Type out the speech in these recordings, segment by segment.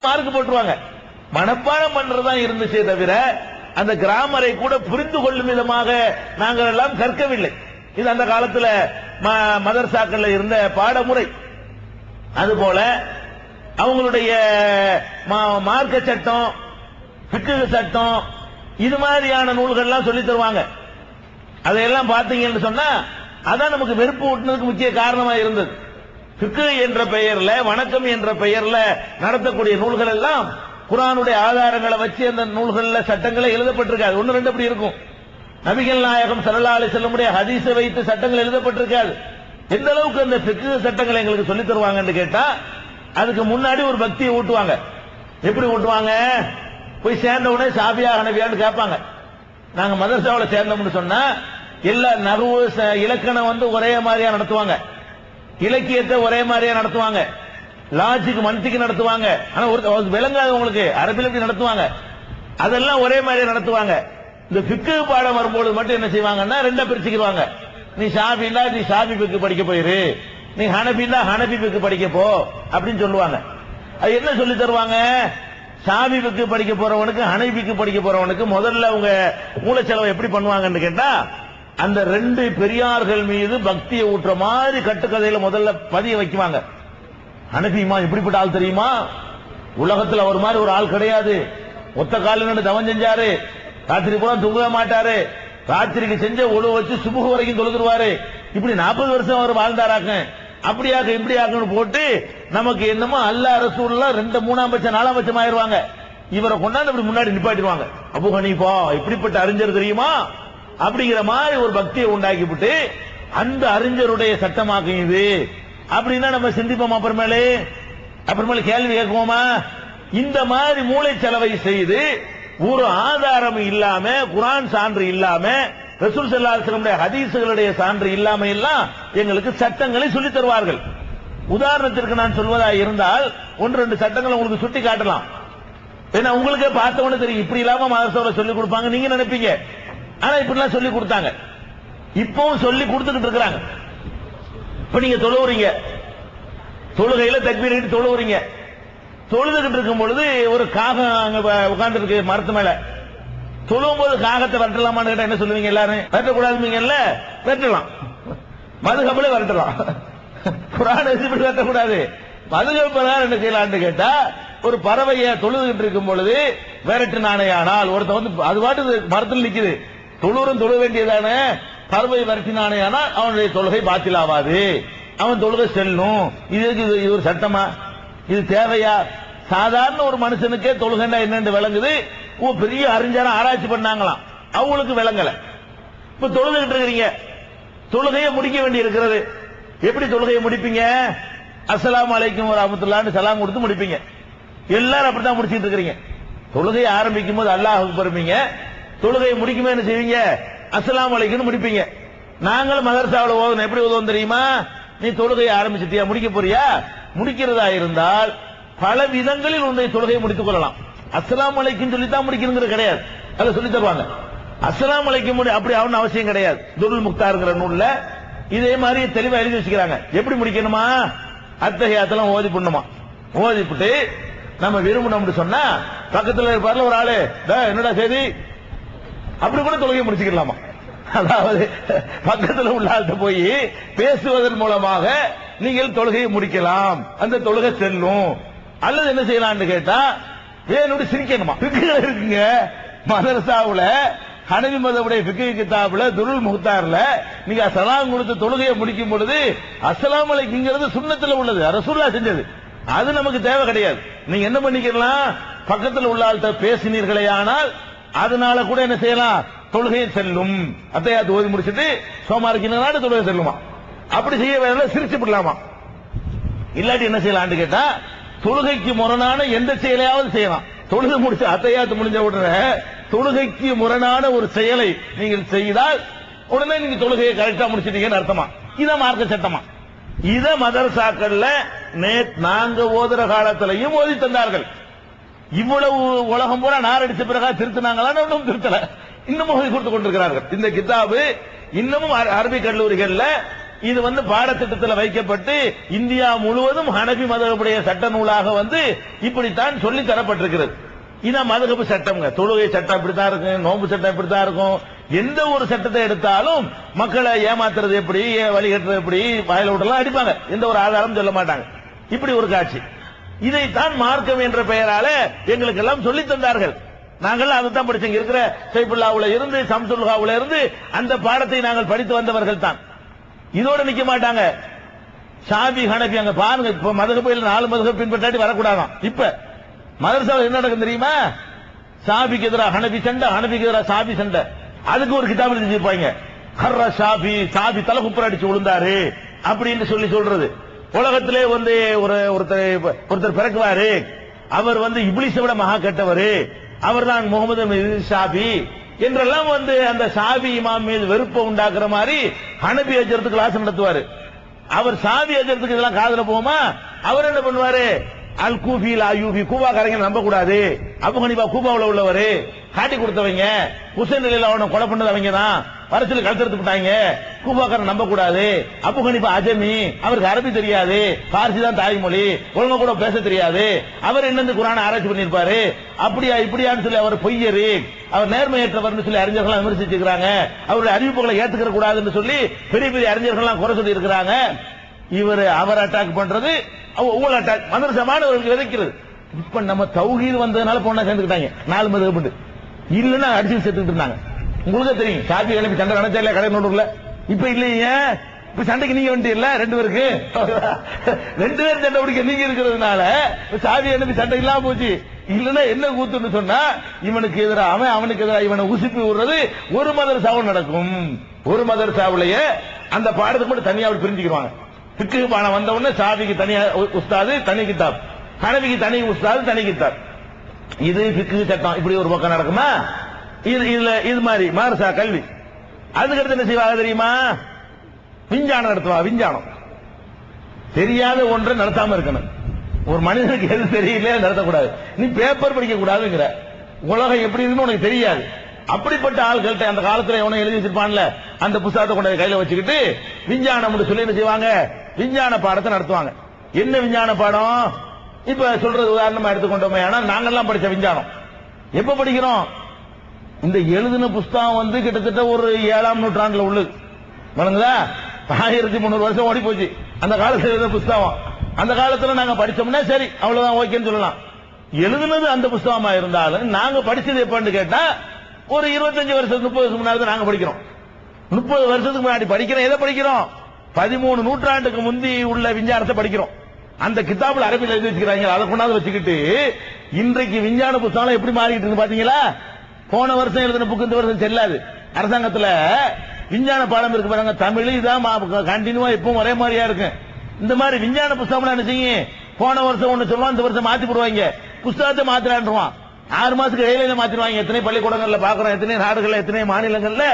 Mark போட்டுருவாங்க. மனப்பாடம் பண்றதுதான் இருந்துச்சே தவிர அந்த கிராமரை கூட புரிந்து கொள்ளும் விதமாக நாங்கள் எல்லாம் கற்கவில்லை. இது அந்த காலத்துல ம- இருந்த பாடமுறை. அதுபோல அவங்களுடைய மா- மார்க்க சட்டம் பிக்கு சட்டம் இது மாதிரியான நூல்கள்லாம் சொல்லி தருவாங்க. அதையெல்லாம் பார்த்தீங்கன்னு சொன்னா அதான் நமக்கு வெறுப்பு ஊட்டினதுக்கு முக்கிய காரணமா இருந்தது. பிக்கு என்ற பெயர்ல வணக்கம் என்ற பெயர்ல நடத்தக்கூடிய நூல்கள் எல்லாம் குரானுடைய ஆதாரங்களை வச்சு அந்த நூல்கள்ல சட்டங்களை எழுதப்பட்டிருக்காது. ஒன்னு ரெண்டு அப்படி இருக்கும். நபிகள் நாயகம் சல்லா அலி செல்லமுடைய ஹதீச வைத்து சட்டங்கள் எழுதப்பட்டிருக்காது. எந்த அளவுக்கு அந்த பிக்கு சட்டங்களை எங்களுக்கு சொல்லி தருவாங்கன்னு கேட்டா அதுக்கு முன்னாடி ஒரு பக்தியை ஊட்டுவாங்க. எப்படி ஊட்டுவாங்க? போய் சேர்ந்த உடனே சாபியா ஹனபியான்னு கேட்பாங்க. நாங்க மதரசாவில் சேர்ந்தோம்னு சொன்னா எல்லா நகவு ச- இலக்கணம் வந்து ஒரே மாதிரியா நடத்துவாங்க. இலக்கியத்தை ஒரே மாதிரியா நடத்துவாங்க. லாஜிக் மனத்துக்கு நடத்துவாங்க. ஆனா ஒரு விளங்காது உங்களுக்கு அரபில எப்படி நடத்துவாங்க? அதெல்லாம் ஒரே மாதிரியா நடத்துவாங்க. இந்த பிக்கு பாடம் வரும்போது மட்டும் என்ன செய்வாங்கன்னா ரெண்டா பிரிச்சுக்கிடுவாங்க நீ ஷாபின்னா நீ ஷாபி பிக்கு படிக்க போயிரு. நீ ஹனபின்னா ஹனபி பிக்கு படிக்க போ அப்படின்னு சொல்லுவாங்க. அது என்ன சொல்லி தருவாங்க? ஷாபிபுக்கு படிக்க போறவனுக்கு ஹனைபிக்கு படிக்க போறவனுக்கு முதல்ல அவங்க மூலச்செலவை எப்படி பண்ணுவாங்கன்னு கேட்டா அந்த ரெண்டு பெரியார்கள் மீது பக்தியை ஊற்ற மாதிரி கட்டுக்கதையில முதல்ல பதிய வைக்குவாங்க. அனுப்பியுமா எப்படிப்பட்ட ஆள் தெரியுமா? உலகத்தில் அவர் மாதிரி ஒரு ஆள் கிடையாது. ஒத்த கால நின்று தவம் செஞ்சாரு. ராத்திரி பூரா தூங்கவே மாட்டாரு. ராத்திரிக்கு செஞ்ச ஒழு வச்சு சுபுகு வரைக்கும் தொழுதுருவாரு. இப்படி நாற்பது வருஷம் அவர் வாழ்ந்தாராக்க அப்படியாக்க இப்படியாக்குன்னு போட்டு நமக்கு என்னமோ அல்லா ரசூல்லாம் ரெண்டு மூணாம் பட்சம் நாலாம் பட்சம் ஆயிருவாங்க. இவரை கொண்டாந்து இப்படி முன்னாடி நிப்பாட்டிடுவாங்க அபு ஹனீஃபா இப்படிப்பட்ட அறிஞர் தெரியுமா? அப்படிங்கிற மாதிரி ஒரு பக்தியை உண்டாக்கிவிட்டு அந்த அறிஞருடைய சட்டமாக்கும் இது அப்படின்னா நம்ம சிந்திப்போம் அப்புறமேலே? அப்புறமேல கேள்வி கேட்குவோமா இந்த மாதிரி மூளை செலவை செய்து ஒரு ஆதாரம் இல்லாம குரான் சான்று இல்லாம ரசூல் செல்லாசனுடைய ஹதீசுகளுடைய சான்று இல்லாம எல்லாம் எங்களுக்கு சட்டங்களை சொல்லி தருவார்கள். உதாரணத்திற்கு நான் சொல்வதா இருந்தால் ஒன்று ரெண்டு சட்டங்களை உங்களுக்கு சுட்டி காட்டலாம். ஏன்னா உங்களுக்கே பார்த்தவொன்னு தெரியும். இப்படி இல்லாம மதரசாவில் சொல்லி கொடுப்பாங்க நீங்க நினைப்பீங்க. ஆனா இப்படிலாம் சொல்லி கொடுத்தாங்க. இப்பவும் சொல்லி கொடுத்துக்கிட்டு இருக்கிறாங்க. இப்ப நீங்க தொழுவுறீங்க. தொழுகையில தக்பீர் தொழுவுறீங்க. தொழுதுகிட்டு இருக்கும் பொழுது ஒரு காகம் அங்க உட்கார்ந்து இருக்கு மரத்து மேல. தொழுவும் போது காகத்தை வரட்டலாமான்னு கேட்டா என்ன சொல்லுவீங்க எல்லாரும்? விரட்டக்கூடாதுங்கல்ல வரட்டலாம். மதுகப்பலே வரட்டலாம். குரான் இப்படி வரட்டக்கூடாது. மதுகப் பிரகாரம் என்ன செய்யலாம்னு கேட்டா ஒரு பறவைய தொழுதுகிட்டு இருக்கும் பொழுது விரட்டு நாணயானால் ஒருத்த வந்து அது பாட்டு மரத்தில் நிக்குது. தொழுறும் தொழ வேண்டியதானே? பறவை விரட்டினானேயானால் அவனுடைய தொழுகை பாத்திலாவாது. அவன் தொழுகை செல்லும் இதுக்கு இது இது ஒரு சட்டமா? இது தேவையா? சாதாரண ஒரு மனுஷனுக்கே தொழுகைன்னா என்னன்னு விளங்குது? ஓ பெரிய அறிஞரா ஆராய்ச்சி பண்ணாங்களாம். அவங்களுக்கு விளங்கல. இப்ப தொழுதுகிட்டு இருக்கிறீங்க. தொழுகையை முடிக்க வேண்டி இருக்கிறது. எப்படி தொழுகையை முடிப்பீங்க? அஸ்லாம் அலைக்கும் அமத்துல்லான்னு சலாம் கொடுத்து முடிப்பீங்க. எல்லாரும் அப்படித்தான் முடிச்சிட்டு இருக்கிறீங்க. தொழுகையை ஆரம்பிக்கும் போது அல்லாஹுக்கு பெறுவீங்க தொழுகையை முடிக்குமே என்ன செய்வீங்க? அஸ்லாம் அலைக்கும்னு முடிப்பீங்க. நாங்களும் மதரசாவில் ஓதணும். எப்படி ஓதுவோம் தெரியுமா? நீ தொழுகையை ஆரம்பிச்சிட்டியா? முடிக்க போறியா? முடிக்கிறதா இருந்தால் பல விதங்களில் உன்னுடைய தொழுகையை முடித்துக் கொள்ளலாம். அஸ்லாம் அலைக்கும் சொல்லித்தான் முடிக்கணுங்கிறது கிடையாது. அதை சொல்லி தருவாங்க. அஸ்லாம் அலைக்கும் முடி- அப்படி அவன் அவசியம் கிடையாது. துருள் முக்தாருங்கிற நூல்ல இதே மாதிரி தெளிவா எழுதி வச்சுக்கிறாங்க. எப்படி முடிக்கணுமா? அத்தகையாத்தெல்லாம் ஓதி பண்ணுமா? ஓதிப்புட்டு நம்ம விரும்பணும் சொன்னா பக்கத்துல இருப்பார்ல ஒரு ஆளு என்னடா செய்தி? அப்படி கூட தொழுகை முடிச்சுக்கலாமா அதாவது பக்கத்தில் உள்ள ஆள்கிட்ட போய் பேசுவதன் மூலமாக நீங்கள் தொழுகையை முடிக்கலாம். அந்த தொழுகை செல்லும். அல்லது என்ன செய்யலாம்னு கேட்டா வேணுடி சிரிக்கணுமா? பிக்குகள் இருக்குங்க. மதரசாவுல ஹனவி மதவுடைய பிக்கு கிதாபுல துருள் முகத்தார்ல நீங்க சலாம் கொடுத்து தொழுகையை முடிக்கும் பொழுது அசலாம் அலைக்குங்கிறது சுண்ணத்துல உள்ளது. ரசூல்லா செஞ்சது. அது நமக்கு தேவை கிடையாது. நீங்க என்ன பண்ணிக்கலாம்? பக்கத்தில் உள்ள ஆள்கிட்ட பேசினீர்களே ஆனால் அதனால கூட என்ன செய்யலாம்? தொழுகை செல்லும். அத்தையாத்து ஓதி முடிச்சிட்டு சோமாரிக்கு தொழுகை செல்லுமா? அப்படி செய்ய வேண்டாம் சிரிச்சு விடலாமா? இல்லாட்டி என்ன செய்யலாம்னு கேட்டா தொழுகைக்கு முரணான எந்த செயலையாவது செய்யலாம். தொழுகை முடிச்சு அத்தையாத்து முடிஞ்ச உடனே தொழுகைக்கு முரணான ஒரு செயலை நீங்கள் செய்தால் உடனே நீங்க தொழுகையை கரெக்டா முடிச்சிட்டீங்கன்னு அர்த்தமா? இதான் மார்க்க சட்டமா? இத மதரசாக்கள்ல நேத் நாங்க ஓதுற காலத்திலையும் ஓதி தந்தார்கள். இவ்வளவு உலகம் பூரா நார் அடிச்ச பிறகா திருத்தினாங்களான்னு ஒன்றும் திருத்தல. இன்னமும் ஓதி கொடுத்து கொண்டிருக்கிறார்கள். இந்த கிதாபு இன்னமும் அரபிக் கல்லூரிகள்ல இது வந்து பாடத்திட்டத்தில் வைக்கப்பட்டு இந்தியா முழுவதும் ஹனபி மதகுடைய சட்ட நூலாக வந்து இப்படித்தான் சொல்லி தரப்பட்டிருக்கிறது. இதான் மதகப்பு சட்டம்ங்க. தொழுகை சட்டம் இப்படித்தான் இருக்கும் நோம்பு சட்டம் இப்படித்தான் இருக்கும். எந்த ஒரு சட்டத்தை எடுத்தாலும் மக்களை ஏமாத்துறது எப்படி வழிகட்டுறது எப்படி வாயில விட்டெல்லாம் அடிப்பாங்க. எந்த ஒரு ஆதாரம் சொல்ல மாட்டாங்க. இப்படி ஒரு காட்சி. இதைத்தான் மார்க்கம் என்ற பெயரால எங்களுக்கு எல்லாம் சொல்லி தந்தார்கள் நாங்கள் அதைத்தான் படிச்சோம் இருக்கிற சைபுல்லாவுல இருந்து சம்சுல்ஹாவுல இருந்து அந்த பாடத்தை நாங்கள் படித்து வந்தவர்கள் தான். இதோட நிக்க மாட்டாங்க. சாபி ஹனபி அங்க பாருங்க. இப்ப மதகபையில் நாலு மதகப் பின்பற்றாட்டி வரக்கூடாதான். இப்ப மதரசாவில் என்ன நடக்கும் தெரியுமா? சாபிக்கு எதிராக ஹனபி சண்டை ஹனபிக்கு எதிராக சாபி சண்டை. அதுக்கு ஒரு கிதாப் எழுதி வச்சிருப்பாங்க. ஹர்ர சாபி சாபி தலை குப்புற அடிச்சு விழுந்தாரு அப்படின்னு சொல்லி சொல்றது. உலகத்திலே வந்து ஒரு ஒருத்தர் ஒருத்தர் பிறக்குவாரு. அவர் வந்து இப்லிஸை விட மகா கெட்டவர். அவர் தான் முகமது பின் ஷாபி என்றெல்லாம் வந்து அந்த சாவி இமாம் மீது வெறுப்பை உண்டாக்குற மாதிரி ஹனபி அஜரத்துக்கு கிளாஸ் நடத்துவாரு. அவர் சாவி அஜரத்துக்கு இதெல்லாம் காதல போகுமா? அவர் என்ன பண்ணுவாரு? அல் கூஃபி லா யூபி கூபாக்காரங்க நம்ப கூடாது அபு ஹனிபா கூபாவில் உள்ளவர். காட்டி கொடுத்தவங்க. ஹுசைன் அலில அவனை கொலை பண்ணதவங்க தான் வரச்சில் கழுத்தெடுத்து விட்டாங்க. கூபாக்காரன் நம்ப கூடாது அபு ஹனிபா அஜமி அவருக்கு அரபி தெரியாது. பார்சி தான் தாய்மொழி ஒழுங்கா கூட பேச தெரியாது. அவர் என்னந்து குரான ஆராய்ச்சி பண்ணிருப்பாரு அப்படியா இப்படியான்னு சொல்லி அவர் பொய்யரு. அவர் நேர்மையற்றவர்னு சொல்லி அறிஞர்கள் விமர்சிச்சிருக்கிறாங்க. அவருடைய அறிவிப்புகளை ஏத்துக்கிற கூடாதுன்னு சொல்லி பெரிய பெரிய அறிஞர்கள்லாம் குறை சொல்லி இருக்கிறாங்க இவர் அவர் அட்டாக் பண்றது அவ- ஒவ்வொரு மதரச மாணவர்களுக்கு விதைக்கிறது இப்ப நம்ம தௌஹீது வந்ததுனால பொண்ணா சேர்ந்துக்கிட்டாங்க. நாலு மது போட்டு இல்லைன்னா அடிச்சு சேர்த்துக்கிட்டு இருந்தாங்க. உங்களுக்கு தெரியும். சாப்பி கிளம்பி சண்டை நினைச்சா இல்லையா கடை நோடுல இப்ப இல்லையே. இப்ப சண்டைக்கு நீங்க வந்துட்டீல்ல ரெண்டு பேருக்கு? ரெண்டு பேரும் சண்டை பிடிக்க நீங்க இருக்கிறதுனால சாவி எழுப்பி சண்டை இல்லாம போச்சு. இல்லன்னா என்ன கூத்துன்னு சொன்னா இவனுக்கு எதிராக அவன் அவனுக்கு எதிராக இவனை உசுப்பி விடுறது ஒரு மதர் சாவு நடக்கும். ஒரு மதர் சாவுலயே அந்த பாடத்துக்கு மட்டும் தனியாக அப்படி பிரிஞ்சுக்குவாங்க பிக்கு பாடம் வந்த உடனே சாவிக்கு தனியா உ- உஸ்தாது தனி கித்தாப். கனவிக்கு தனி உஸ்தாது தனி கித்தாப். இது பிக்கு சட்டம். இப்படி ஒரு பக்கம் நடக்குமா? இது இதுல இது மாதிரி மாரசா கல்வி. அதுக்கடுத்து என்ன செய்வாங்க தெரியுமா? விஞ்ஞானம் நடத்துவா விஞ்ஞானம். தெரியாத ஒன்றை நடத்தாம இருக்கணும். ஒரு மனிதனுக்கு எது தெரியல நடத்தக்கூடாது. நீ பேப்பர் படிக்க கூடாதுங்கிற உலகம் எப்படி இருக்குன்னு உனக்கு தெரியாது. அப்படிப்பட்ட ஆள்கள்ட்ட அந்த காலத்துல எவனை எழுதி வச்சிருப்பான்ல அந்த புத்தகத்தை கொண்டு கையில வச்சுக்கிட்டு விஞ்ஞானம் சொல்லி என்ன செய்வாங்க? விஞ்ஞான பாடத்தை நடத்துவாங்க. என்ன விஞ்ஞான பாடம்? இப்ப சொல்றது உதாரணமா எடுத்துக்கொண்டோமே. ஆனா நாங்கெல்லாம் படிச்ச விஞ்ஞானம். எப்ப படிக்கிறோம்? இந்த எழுதின புஸ்தகம் வந்து கிட்டத்தட்ட ஒரு ஏழாம் நூற்றாண்டுல உள்ளது. வணங்குதா ஆயிரத்தி முந்நூறு வருஷம் ஓடி போச்சு. அந்த காலத்துல எழுதின புஸ்தகம். அந்த காலத்துல நாங்க படிச்சோம்னா சரி அவ்வளவுதான் ஓகேன்னு சொல்லலாம். எழுதுனது அந்த புஸ்தகமா இருந்தாலும் நாங்க படிச்சது எப்பன்னு கேட்டா ஒரு இருபத்தஞ்சு வருஷம் முப்பது வருஷம் முன்னாடி தான் நாங்க படிக்கிறோம். முப்பது வருஷத்துக்கு முன்னாடி படிக்கிறோம். எதை படிக்கிறோம்? பதிமூணு நூற்றாண்டுக்கு முந்தி உள்ள விஞ்ஞானத்தை படிக்கிறோம். அந்த கிதாபில் அரபியில் எழுதி வச்சுக்கிறாங்க அதை கொண்டாந்து வச்சுக்கிட்டு இன்றைக்கு விஞ்ஞான புத்தகம் எப்படி மாறிக்கிட்டு இருக்கு பாத்தீங்களா? போன வருஷம் எழுதின புக்கு இந்த வருஷம் செல்லாது. அரசாங்கத்தில் விஞ்ஞான பாடம் இருக்கு பாருங்க தமிழ் இதான் கண்டினியூவா இப்பவும் ஒரே மாதிரியா இருக்கு. இந்த மாதிரி விஞ்ஞான புஸ்தகம் என்ன செய்யும் போன வருஷம் ஒண்ணு சொல்லுவான் இந்த வருஷம் மாத்தி போடுவாங்க. புஸ்தகத்தை மாத்திரான்றான் ஆறு மாசத்துக்கு இடையில மாத்திடுவாங்க. எத்தனை பள்ளிக்கூடங்கள்ல பாக்குறோம் எத்தனை நாடுகள்ல எத்தனை மாநிலங்கள்ல.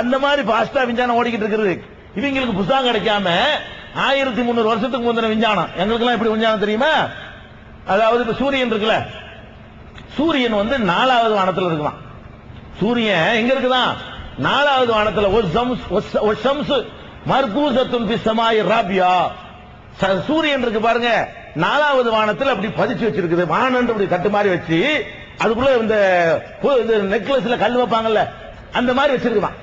அந்த மாதிரி பாஸ்டா விஞ்ஞானம் ஓடிக்கிட்டு இருக்கிறது. இவங்களுக்கு புஸ்தகம் கிடைக்காம ஆயிரத்தி முந்நூறு வருஷத்துக்கு முந்தின விஞ்ஞானம். எங்களுக்கு எல்லாம் எப்படி விஞ்ஞானம் தெரியுமா? அதாவது இப்ப சூரியன் இருக்குல்ல? சூரியன் வந்து நாலாவது வானத்துல இருக்கலாம். சூரியன் எங்க இருக்குதான்? நாலாவது வானத்துல. ஒரு சம்ஸ் மர்கூசத்துன் பி ராபியா. ச- சூரியன் இருக்கு பாருங்க. நாலாவது வானத்தில் அப்படி பதிச்சு வச்சிருக்குது. வானன் அப்படி தட்டு மாதிரி வச்சு அதுக்குள்ள இந்த இந்த நெக்லஸ்ல கல் வைப்பாங்கல்ல அந்த மாதிரி வச்சிருக்குதான்.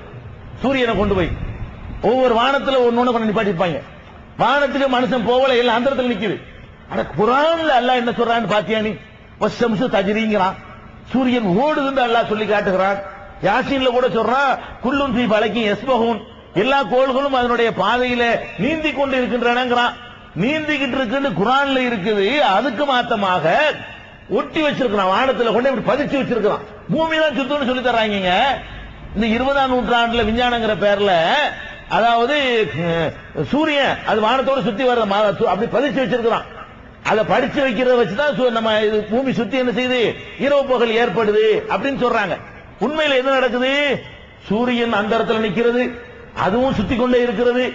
சூரியனை கொண்டு போய். ஒவ்வொரு வானத்துல ஒன்னொன்னு கொண்டு நிப்பாட்டிருப்பாங்க. வானத்துக்கு மனுஷன் போகல எல்லாம் அந்தரத்தில் நிக்குது. ஆனா குரான்ல அல்லாஹ் என்ன சொல்றான்னு பாத்தியா நீ? வசம்சு தஜிரிங்கிறான். சூரியன் ஓடுதுன்னு அல்லாஹ் சொல்லி காட்டுகிறான். யாசின்ல கூட சொல்றான் குல்லும் தீ பழக்கி எஸ்பகூன் எல்லா கோள்களும் அதனுடைய பாதையில நீந்தி கொண்டு இருக்கின்றனங்கிறான் நீந்திக்கிட்டு இருக்குன்னு குரான்ல இருக்குது. அதுக்கு மாத்தமாக ஒட்டி வச்சிருக்கிறான். வானத்துல கொண்டு இப்படி பதிச்சு வச்சிருக்கிறான். பூமி தான் சுத்தம்னு சொல்லி தர்றாங்க இந்த இருபதாம் நூற்றாண்டுல விஞ்ஞானங்கிற பேர்ல அதாவது சூரியன் அது வானத்தோட சுத்தி வர்ற மா- அப்படி பதிச்சு வச்சிருக்கிறான். அதை படிச்சு வைக்கிறத வச்சுதான் சு- நம்ம இது பூமி சுத்தி என்ன செய்யுது? இரவு பகல் ஏற்படுது அப்படின்னு சொல்றாங்க. உண்மையில என்ன நடக்குது? சூரியன் அந்த இடத்துல நிக்கிறது. அதுவும் சுத்தி கொண்டே இருக்கிறது.